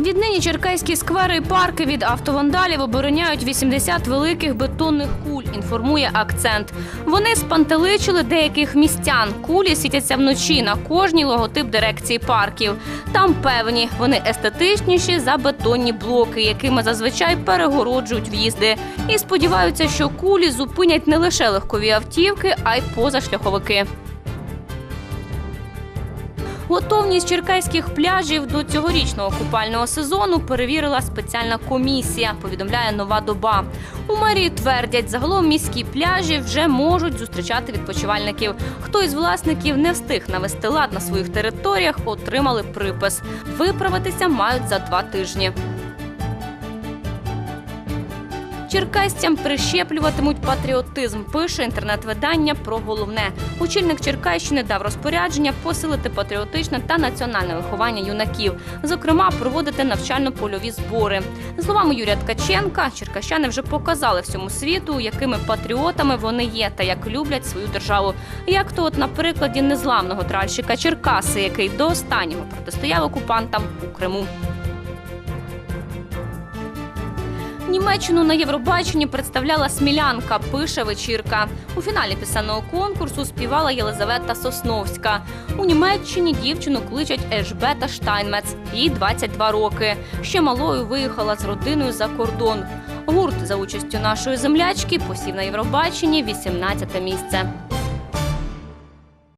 Віднині черкаські сквери і парки від автовандалів обороняють 80 великих бетонних куль. Інформує акцент. Вони спантеличили деяких містян. Кулі світяться вночі на кожній логотип дирекції парків. Там певні вони естетичніші за бетонні блоки, якими зазвичай перегороджують в'їзди. І сподіваються, що кулі зупинять не лише легкові автівки, а й позашляховики. Готовність черкаських пляжів до цьогорічного купального сезону перевірила спеціальна комісія. Повідомляє нова доба. У мерії твердять, загалом міські пляжі вже можуть зустрічати відпочивальників. Хто із власників не встиг навести лад на своїх територіях, отримали припис. Виправитися мають за два тижні. Черкасцям прищеплюватимуть патріотизм. Пише інтернет-видання про головне. Очільник Черкащини дав розпорядження посилити патріотичне та національне виховання юнаків, зокрема, проводити навчально-польові збори. Словами Юрія Ткаченка, черкащани вже показали всьому світу, якими патріотами вони є та як люблять свою державу. Як то, от на прикладі незламного тральщика Черкаси, який до останнього протистояв окупантам у Криму. Німеччину на Євробаченні представляла смілянка, пише вечірка. У фіналі пісенного конкурсу співала Єлизавета Сосновська. У Німеччині дівчину кличуть Ельжбета Штайнмец. Їй 22 роки. Ще малою виїхала з родиною за кордон. Гурт за участю нашої землячки посів на Євробаченні 18 місце.